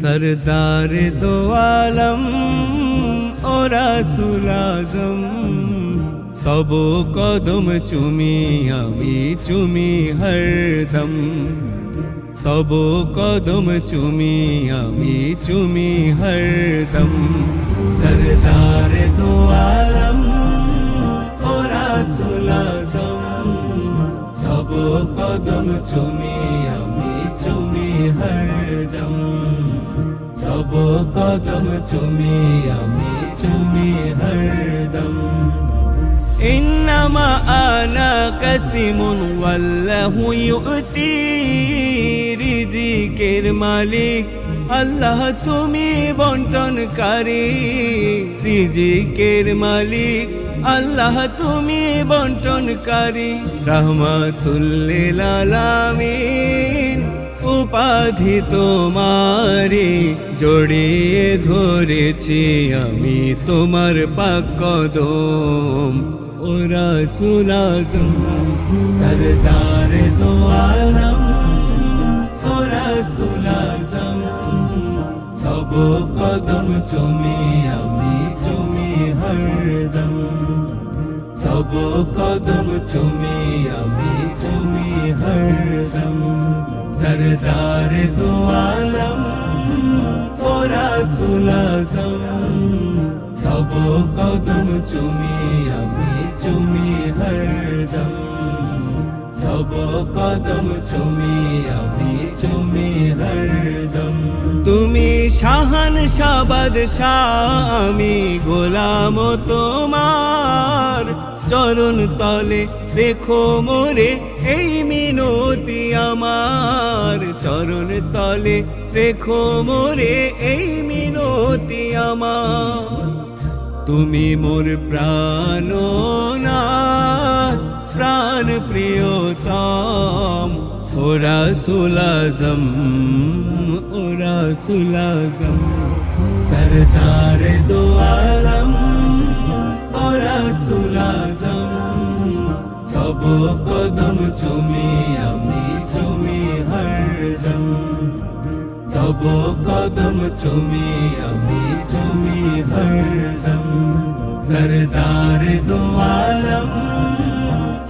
সরদার দো আলম ও রাসুল আজম তব কদম চুমি আমি চুমি হরদম তব কদম চুমি আমি চুমি হরদম সরদার দো আলম ও রাসুল আজম তব কদম চুমি আমি চুমি হরদম তব কদম চুমি আমি চুমি হরদম إنما أنا قسم والله يؤتي রিজিকের মালিক আল্লাহ, তুমি বন্টনকারী, রিজিকের মালিক। আল্লাহ, তুমি বন্টনকারী, রহমাতুল্লিল আলামিন। উপাধি তোমারে জড়িয়ে ধরেছি আমি তোমার পাক ওরা সুলাজম সরদার দো তব কদম চুমি আমি চুমি হরদম সরদার দো আলম ওরা সুলাজম তব কদম চুমি আমি চুমি হরদম তব কদম চুমি আমি চুমি হরদম তুমি শাহান শাবাদ আমি গোলাম তোমার। চরণ তলে রেখো মোরে, এই মিনতি আমার। চরণ তলে রেখো মোরে, এই মিনতি আমার। তুমি মোর প্রাণ প্রাণ প্রিয়তম। ওরা সুলাজম ওরা সুলাজম সরদার দো ওরা সুলাজম তব কদম চুমি আমি চুমি হরদম তব কদম চুমি আমি চুমি হরদম সরদার দো আলম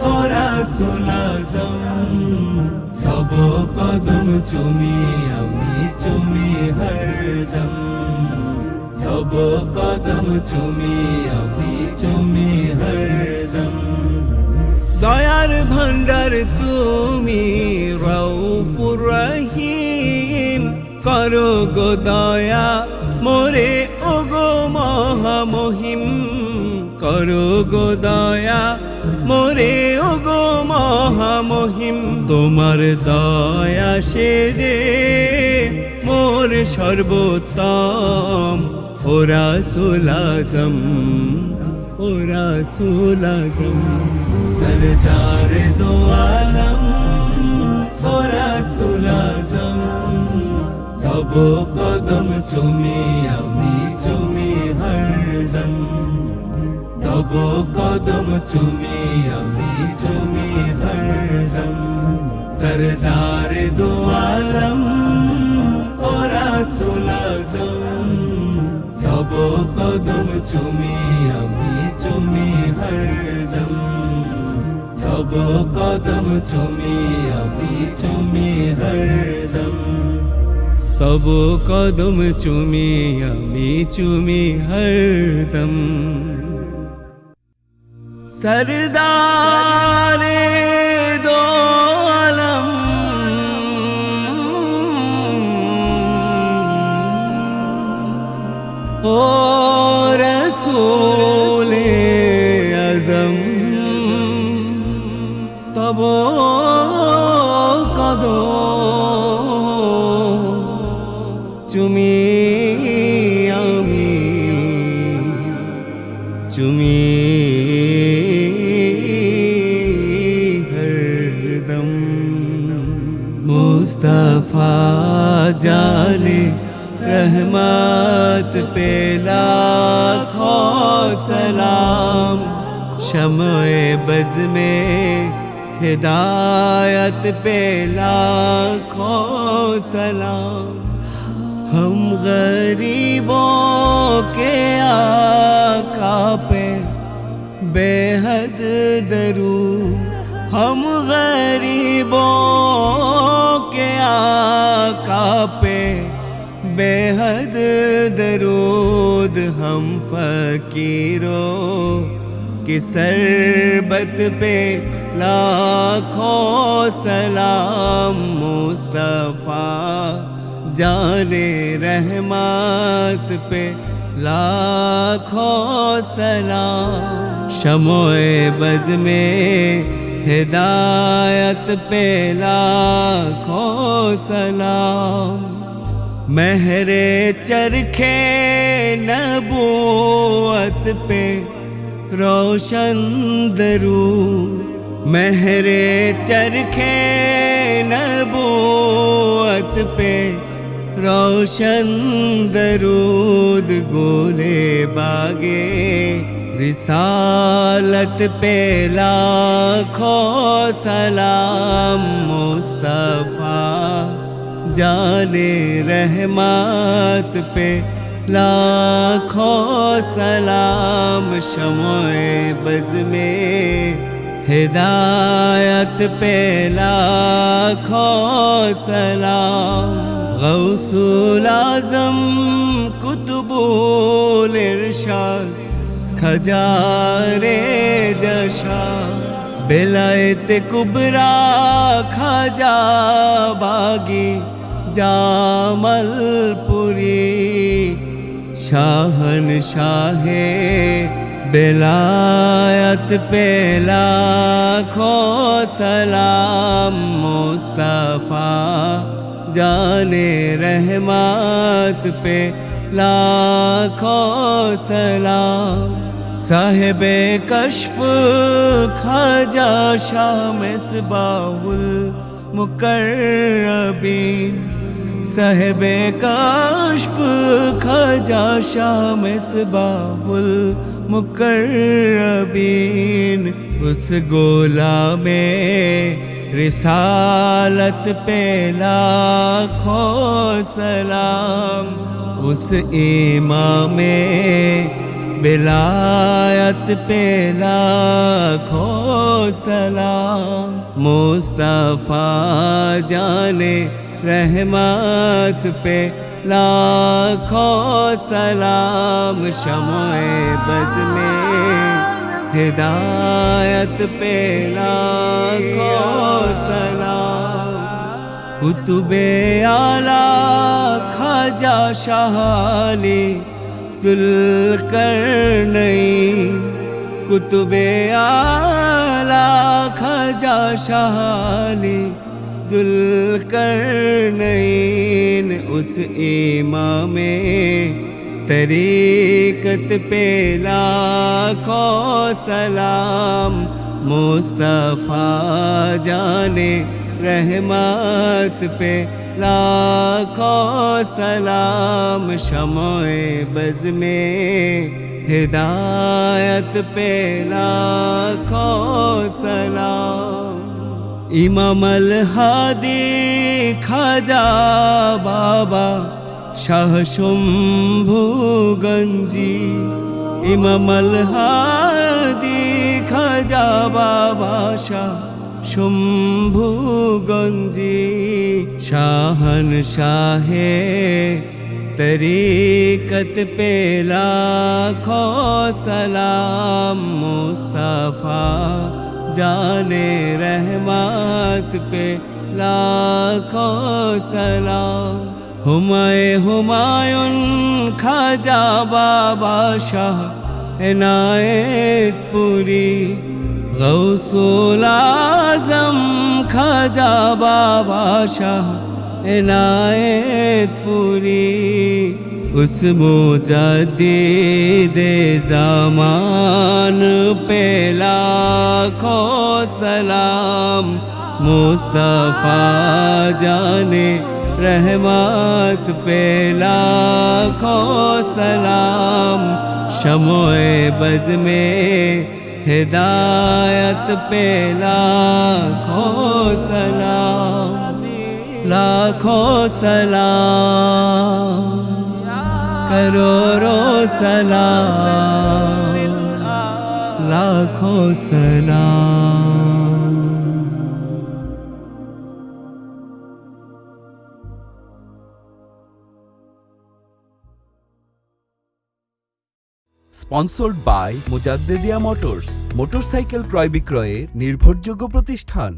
ওরা সুলাজম তব কদম চুমি আমি চুমি হরদম তব কদম চুমি আমি রৌফুর রহিম করো গো দয়া, মোরে ও গো মহামহিম, করো গো দয়া, মোরে ও গো মহামহিম। তোমার দয়া সে যে মোর সর্বোত্তম ওরা সুলাজম ওরা সুলাজম দো আলম তব কদম চুমি আমি চুমি হরদম তব কদম চুমি আমি চুমি হরদম সরদার দো আলম ওরা সুলাজম তব কদম চুমি আমি চুমি হরদম তব কদম চুমি আমি চুমি হরদম তব কদম চুমি আমি চুমি হরদম। সরদারে চুমি আমি চুমি হরদম মুস্তফা জানে रहमत पे लाखों सलाम शमए बज में हिदायत पे लाखों सलाम ہم غریبوں کے آقا پہ بے حد درو۔ ہم غریبوں کے آقا پہ بے حد درود۔ ہم فقیروں کی سربت پہ لاکھوں سلام مصطفیٰ۔ जाने रहमत पे लाखों सलाम। शमोए बज में हिदायत पे लाखों सलाम। महरे चरखे नबूवत पे रोशन दरू। महरे चरखे नबूवत पे रोशन दरूद गोले बागे रिसालत पे लाखों सलाम मुस्तफ़ा जाने रहमत पे लाखों सलाम शमोए बज में हिदायत पे लाखों सलाम গৌসুল আজম কুতুবুল ইরশাদ, খজারে জশা, বেলায়েত কুবরা খাজা বাগি, জামলপুরি, শাহন শাহে বেলায়ত পেলা খো সালাম মুস্তফা। جانے رحمات پہ لاکھوں سلام۔ صاحب کشف خاجا شام مصباح المقربین۔ صاحب کشف خاجا شام مصباح المقربین۔ اس گولا میں رسالت پہ لاکھوں سلام اس امام بلایت پہ لاکھوں سلام مصطفیٰ جانے رحمت پہ لاکھوں سلام شمع بز میں ہدایت پہ لاکھوں سلام۔ کتب اعلیٰ خواجہ شاہ علی کر نئی قطب اعلیٰ خواجہ شاہ علی کر نئی اس امام طریقت پہ لاکھوں سلام مصطفیٰ جانے رحمت پہ لاکھوں سلام شمع بز میں ہدایت پہ لاکھوں سلام امام الحادی خجا بابا শাহশম্ভু গঞ্জি ইমামল হাদি, খাজা বাবা শাহ শম্ভু গঞ্জি, শাহন শাহে তরিকত পে লাখো সালাম মুস্তফা, জানে রহমাত পে লাখো সালাম। हुमाए हुमायूं खाजा बाबा शाह इनायत पूरी गौसुल आजम खाजा बाबा शाह इनायत पूरी उस मुजद्दिद ज़मान पे लाखों सलाम मुस्तफ़ा जाने रहमत पे लाखों सलाम शमोए बज में हिदायत पे लाखों सलाम लाखों सलाम करोड़ों सलाम लाखों सलाम sponsored by Mojaddedia motors motorcycle ক্রয় বিক্রয়ের নির্ভরযোগ্য প্রতিষ্ঠান।